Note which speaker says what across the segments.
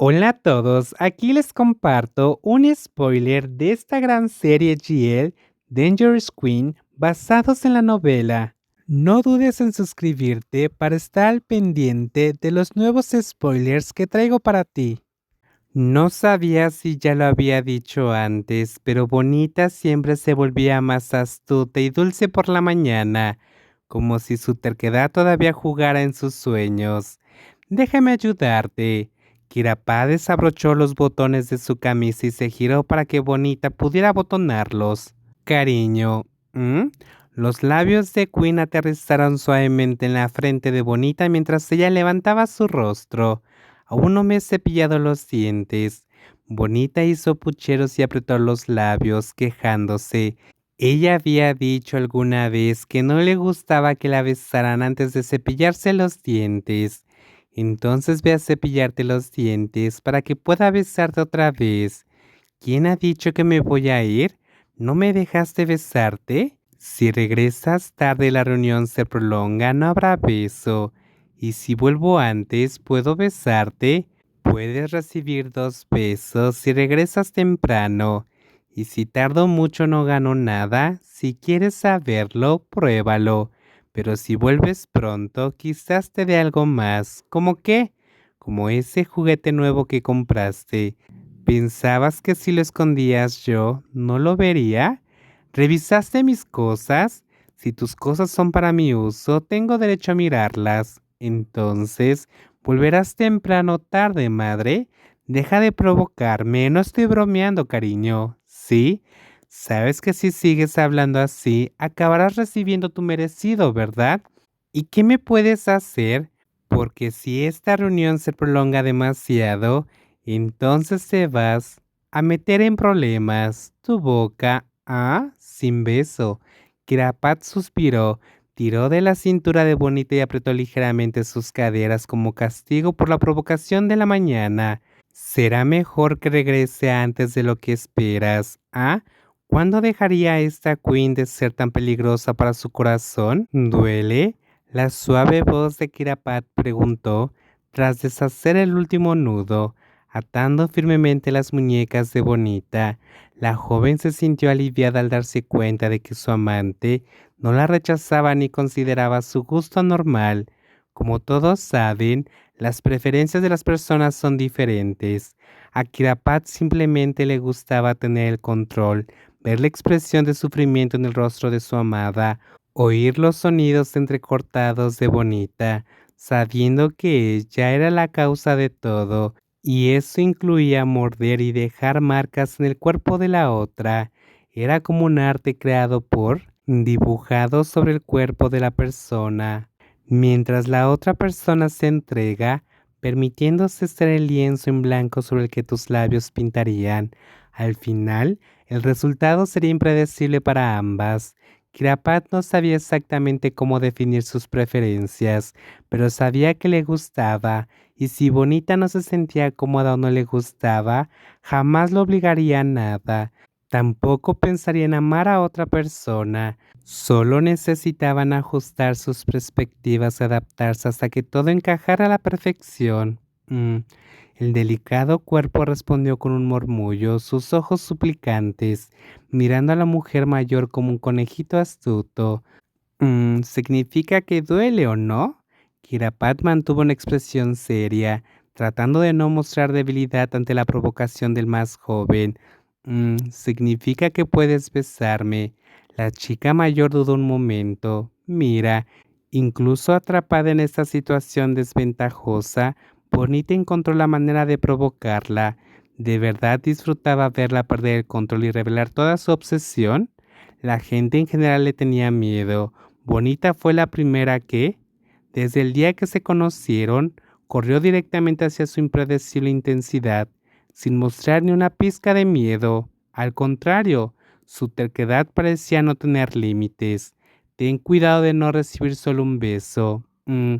Speaker 1: Hola a todos, aquí les comparto un spoiler de esta gran serie GL Dangerous Queen basados en la novela. No dudes en suscribirte para estar al pendiente de los nuevos spoilers que traigo para ti. No sabía si ya lo había dicho antes, pero Bonita siempre se volvía más astuta y dulce por la mañana, como si su terquedad todavía jugara en sus sueños. Déjame ayudarte. Kirapá desabrochó los botones de su camisa y se giró para que Bonita pudiera abotonarlos. Cariño. Los labios de Queen aterrizaron suavemente en la frente de Bonita mientras ella levantaba su rostro. Aún no me he cepillado los dientes. Bonita hizo pucheros y apretó los labios, quejándose. Ella había dicho alguna vez que no le gustaba que la besaran antes de cepillarse los dientes. Entonces ve a cepillarte los dientes para que pueda besarte otra vez. ¿Quién ha dicho que me voy a ir? ¿No me dejaste besarte? Si regresas tarde la reunión se prolonga, no habrá beso. Y si vuelvo antes, ¿puedo besarte? Puedes recibir dos besos si regresas temprano. Y si tardo mucho no gano nada, si quieres saberlo, pruébalo. Pero si vuelves pronto, quizás te dé algo más. ¿Cómo qué? Como ese juguete nuevo que compraste. ¿Pensabas que si lo escondías yo, no lo vería? ¿Revisaste mis cosas? Si tus cosas son para mi uso, tengo derecho a mirarlas. Entonces, ¿volverás temprano o tarde, madre? Deja de provocarme, no estoy bromeando, cariño. ¿Sí? Sabes que si sigues hablando así, acabarás recibiendo tu merecido, ¿verdad? ¿Y qué me puedes hacer? Porque si esta reunión se prolonga demasiado, entonces te vas a meter en problemas. Tu boca, ah, sin beso. Kirapat suspiró, tiró de la cintura de Bonita y apretó ligeramente sus caderas como castigo por la provocación de la mañana. Será mejor que regrese antes de lo que esperas, ¿ah? ¿Cuándo dejaría esta Queen de ser tan peligrosa para su corazón? ¿Duele? La suave voz de Kirapat preguntó, tras deshacer el último nudo, atando firmemente las muñecas de Bonita. La joven se sintió aliviada al darse cuenta de que su amante no la rechazaba ni consideraba su gusto normal. Como todos saben, las preferencias de las personas son diferentes. A Kirapat simplemente le gustaba tener el control ver la expresión de sufrimiento en el rostro de su amada, oír los sonidos entrecortados de Bonita, sabiendo que ella era la causa de todo, y eso incluía morder y dejar marcas en el cuerpo de la otra. Era como un arte creado por, dibujado sobre el cuerpo de la persona, mientras la otra persona se entrega, permitiéndose ser el lienzo en blanco sobre el que tus labios pintarían. Al final, el resultado sería impredecible para ambas. Kirapat no sabía exactamente cómo definir sus preferencias, pero sabía que le gustaba, y si Bonita no se sentía cómoda o no le gustaba, jamás lo obligaría a nada. Tampoco pensaría en amar a otra persona. Solo necesitaban ajustar sus perspectivas y adaptarse hasta que todo encajara a la perfección. Mm. El delicado cuerpo respondió con un murmullo, sus ojos suplicantes, mirando a la mujer mayor como un conejito astuto. Mm, ¿Significa que duele o no? Kirapat mantuvo una expresión seria, tratando de no mostrar debilidad ante la provocación del más joven. Mm, ¿Significa que puedes besarme? La chica mayor dudó un momento. Mira, incluso atrapada en esta situación desventajosa, Bonita encontró la manera de provocarla. ¿De verdad disfrutaba verla perder el control y revelar toda su obsesión? La gente en general le tenía miedo. Bonita fue la primera que, desde el día que se conocieron, corrió directamente hacia su impredecible intensidad, sin mostrar ni una pizca de miedo. Al contrario, su terquedad parecía no tener límites. Ten cuidado de no recibir solo un beso. Mm,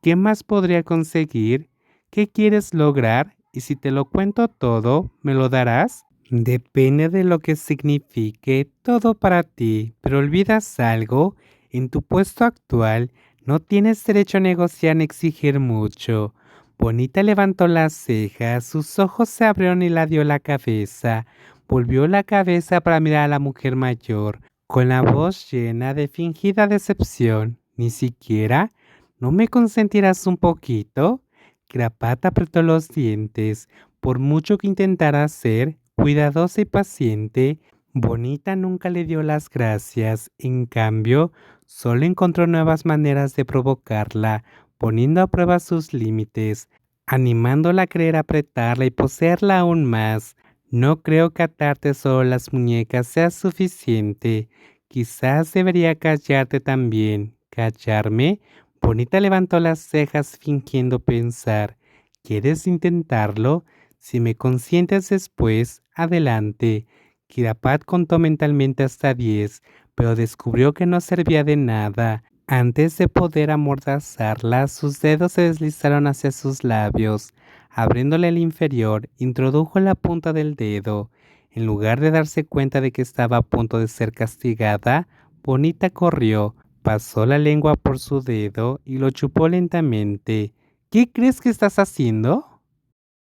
Speaker 1: ¿Qué más podría conseguir? ¿Qué quieres lograr? Y si te lo cuento todo, ¿me lo darás? Depende de lo que signifique todo para ti, pero olvidas algo, en tu puesto actual no tienes derecho a negociar ni exigir mucho. Bonita levantó las cejas, sus ojos se abrieron y la dio la cabeza. Volvió la cabeza para mirar a la mujer mayor, con la voz llena de fingida decepción. Ni siquiera, ¿no me consentirás un poquito? Grapata apretó los dientes. Por mucho que intentara ser cuidadosa y paciente, Bonita nunca le dio las gracias. En cambio, solo encontró nuevas maneras de provocarla, poniendo a prueba sus límites, animándola a querer apretarla y poseerla aún más. No creo que atarte solo las muñecas sea suficiente. Quizás debería callarte también. ¿Callarme? Bonita levantó las cejas fingiendo pensar. ¿Quieres intentarlo? Si me consientes después, adelante. Kirapat contó mentalmente hasta diez, pero descubrió que no servía de nada. Antes de poder amordazarla, sus dedos se deslizaron hacia sus labios. Abriéndole el inferior, introdujo la punta del dedo. En lugar de darse cuenta de que estaba a punto de ser castigada, Bonita corrió, pasó la lengua por su dedo y lo chupó lentamente. ¿Qué crees que estás haciendo?